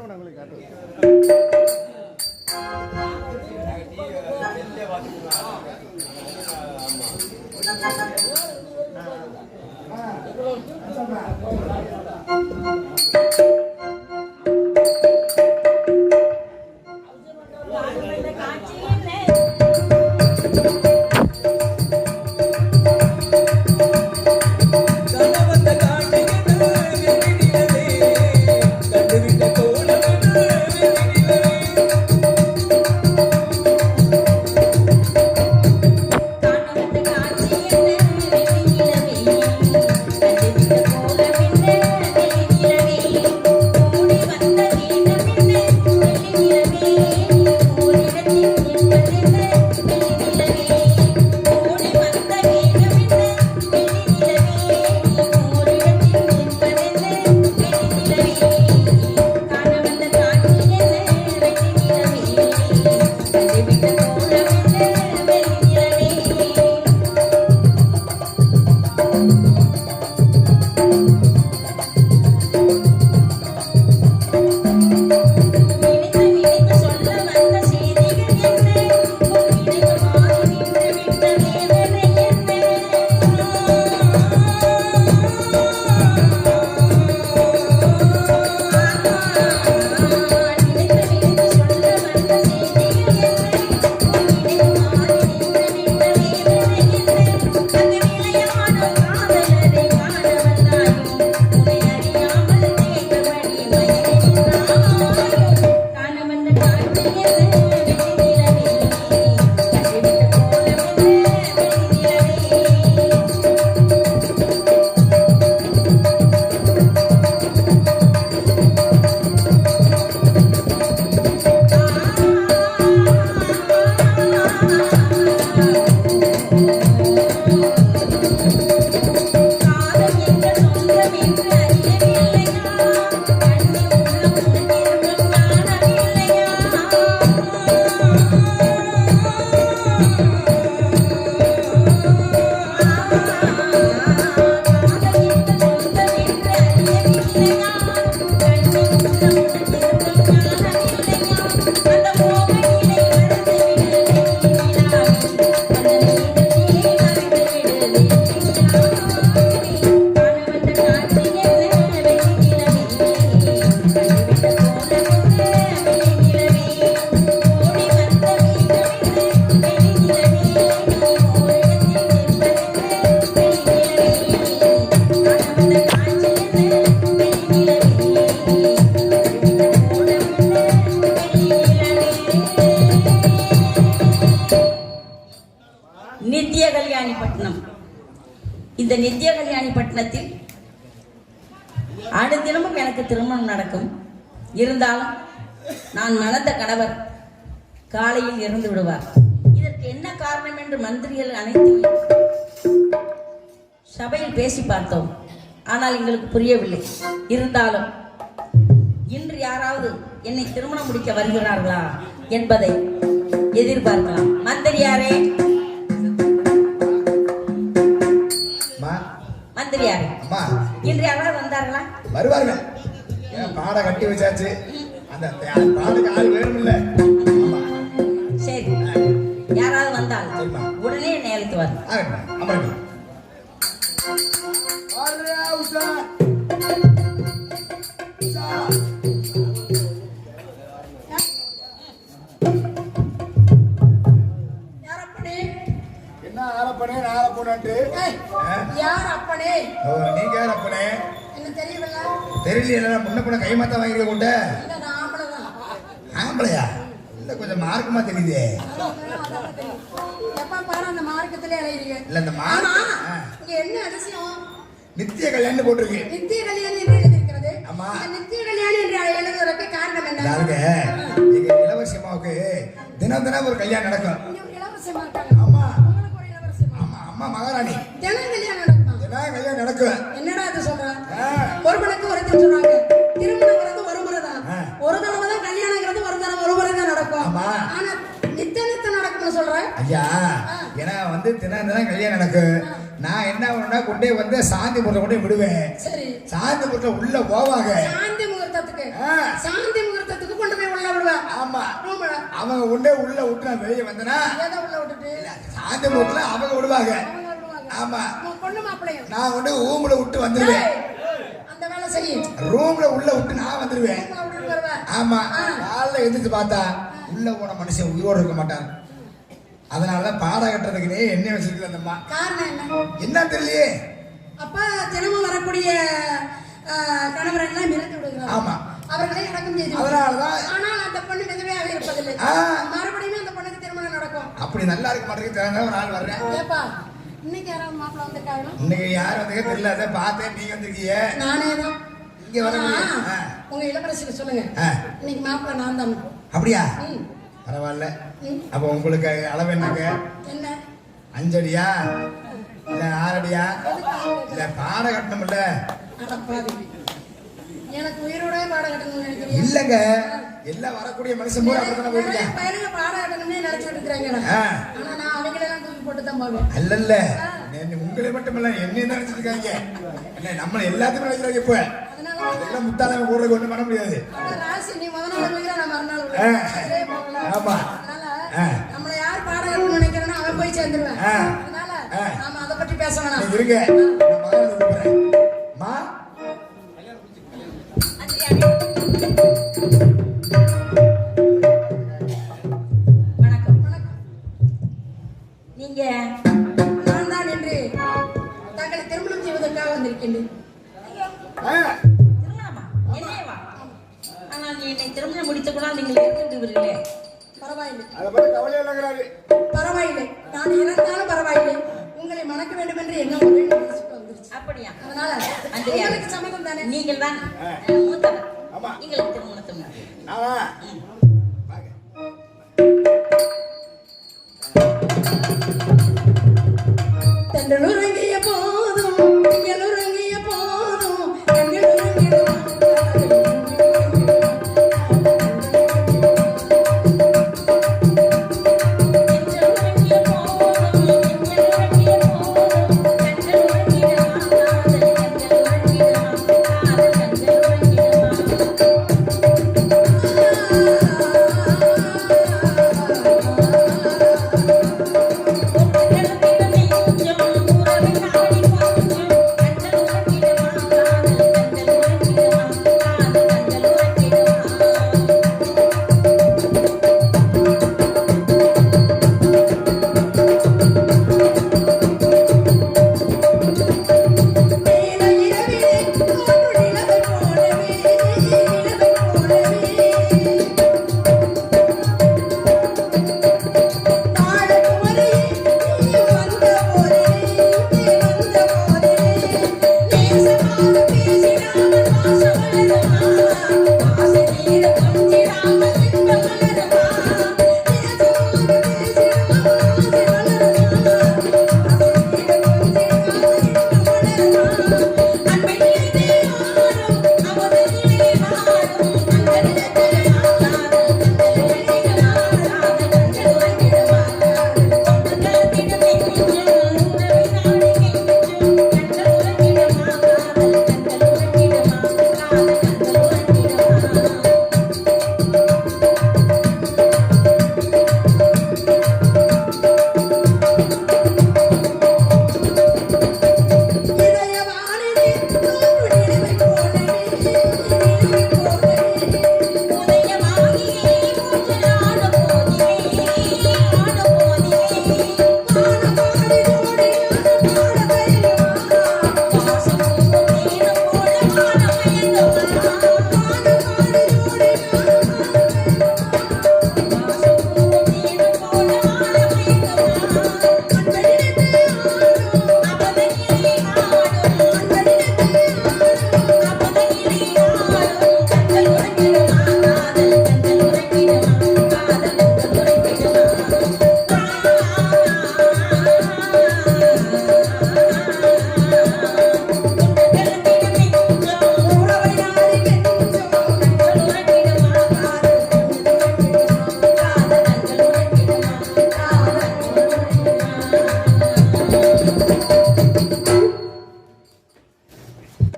காட்டுவோம் உங்களுக்கு காட்டுவோம் ஆ நித்திய கல்யாணி பட்டணம் இந்த நித்திய கல்யாணி பட்டணத்தில் அனுதினமும் எனக்கு திருமணம் நடக்கும். இருந்தாலும் நான் மணந்த கணவர் காலையில் இறந்து விடுவார். இதற்கு என்ன காரணம் என்று மந்திரிகள் அனைத்தும் சபையில் பேசி பார்த்தோம். ஆனால் எங்களுக்கு புரியவில்லை. இருந்தாலும் இன்று யாராவது என்னை திருமணம் முடிக்க வருகிறார்களா என்பதை எதிர்பார்க்கலாம். மந்திரியாரே! இன்று யாராவது வந்தார்களா? வருவார்கள் ஏன் பாடை கட்டி வச்சாச்சு. அந்த பாடுக்கு ஆள் வேணும்ல. ஆமா. சரி. யாராவது வந்தால். உடனே என்னை அழைத்து வர ஆகட்டும் அமருங்க வாழ்றா உஷா. உஷா. யார் அப்பனே? என்ன ஆரப்பனே ஆரப்பனன்ட்டு ஏய், யார் ஓ நீங்க தெரியல முன்ன கூட வாங்கிருக்க தான். ஆம்பளையா? இல்ல கொஞ்சம் மார்க்கமா தெரியுதே. எப்ப பாரு அந்த மார்க்கத்திலே அலையிறீங்க இல்ல இந்த ஆமா மார்க் ஆ. இங்க என்ன அதிசயம்? நித்திய கல்யாணம் போட்டிருக்கு. நித்திய கல்யாணம் என்று எழுதியிருக்கிறது. ஆமா. நித்திய கல்யாணம் என்று எழுதுவதற்கு காரணம் என்ன? யாருங்க எங்க இளவரசி அம்மாவுக்கு தினம் தினம் ஒரு கல்யாணம் நடக்கும். இளவரசமா இருக்காங்க. ஆமா. ஆமா அம்மா மகாராணி. தினம் நடக்கும் என்னடா அது சொல்ற. ஒருவனுக்கு ஒருத்தர் சொல்றாங்க திருமணங்கிறது ஒரு முறை தான். ஒரு தடவை தான் கல்யாணங்கிறது ஒரு தடவை ஒரு முறை தான் நடக்கும். ஆமா. ஆனா நித்த நித்த நடக்கும்னு சொல்றேன் ஐயா ஏன்னா வந்து தினம் தினம் கல்யாணம் நடக்கும் நான் என்ன பண்ணுவேன்னா கொண்டே வந்து சாந்தி முறை கொண்டே விடுவேன். சரி. சாந்தி முறை உள்ள போவாங்க. சாந்தி முகூர்த்தத்துக்கு. சாந்தி முகூர்த்தத்துக்கு கொண்டு போய் உள்ள விடுவேன் ஆமா. அவங்க உண்டே உள்ள விட்டு நான் வெளியே வந்தனா? ஏதோ உள்ள விட்டுட்டு? சாந்தி விடுவாங்க அவங்க விடுவாங்க. ஆமா. பொண்ணு மாப்பிள்ளையும் நான் கொண்டு ரூம்ல விட்டு வந்துருவேன். அந்த வேலை செய்யும் ரூம்ல உள்ள விட்டு நான் வந்துருவேன். ஆமா. காலைல எந்திரிச்சு பார்த்தா உள்ள போன மனுஷன் உயிரோடு இருக்க மாட்டான். அதனால பாட கட்டுறதுக்குனே எண்ணெய் வச்சிருக்கு அந்த அம்மா. காரணம் என்ன? என்ன தெரியலையே? அப்ப தினமும் வரக்கூடிய கணவரை எல்லாம் மிரட்டி விடுகிறார். ஆமா. அவர்களை அடக்கம் செய்து. அதனாலதான் ஆனால் அந்த பொண்ணு விதவையாக இருப்பதில்லை. மறுபடியும் அந்த பொண்ணுக்கு திருமணம் நடக்கும். அப்படி நல்லா இருக்க மாட்டேங்குது ஒரு நாள் வர்றேன். ஏப்பா இன்னைக்கு யாராவது மாப்பிள்ள வந்திருக்காங்களா? இன்னைக்கு யார் வந்தீங்க தெரியல. அதை பார்த்தேன். நீங்க வந்திருக்கீங்க. நானே தான். இங்க வர ஆனா, முடியும். ஆ. உங்க இளவரசிக்கு சொல்லுங்க. இன்னைக்கு மாப்பிள்ள நான் தான். அப்படியா. பரவாயில்ல. அப்ப உங்களுக்கு அளவு என்னங்க? என்ன? அஞ்சடியா? இல்ல ஆறடியா? இல்ல? பாட கட்டணும்ல? அடப்பாவி. எனக்கு உயிரோட பாட கட்டணும்னு நினைக்கிறியா? இல்லங்க. எல்லாம் வரக்கூடிய மனுஷன் அப்படித்தானே போயிட்டு நிறைய பையனுங்க பாட கட்டணும்னே நினைச்சிட்டு இருக்கிறாங்க ஆ. ஆனா நான் அவங்களெல்லாம் தூக்கி போட்டு தான் போவேன் அல்லல்ல. நீ- உங்களை மட்டும் இல்ல என்னையும் நினைச்சிட்டு இருக்காங்க என்ன நம்மள எல்லாத்தையும் நினைக்கிறாங்க இப்ப. அதனால அதெல்லாம் முத்தாளங்க கூட ஒண்ணும் பண்ண முடியாது. ராசி நீ முத நாள் வைக்கிற நான் மறுநாள். ஆமா. நம்மள யார் பாட கட்டணும்னு நினைக்கிறேனோ அவன் போய் சேர்ந்துருவேன். அதனால. நாம அதை பற்றி பேச வேணாம். இருங்க.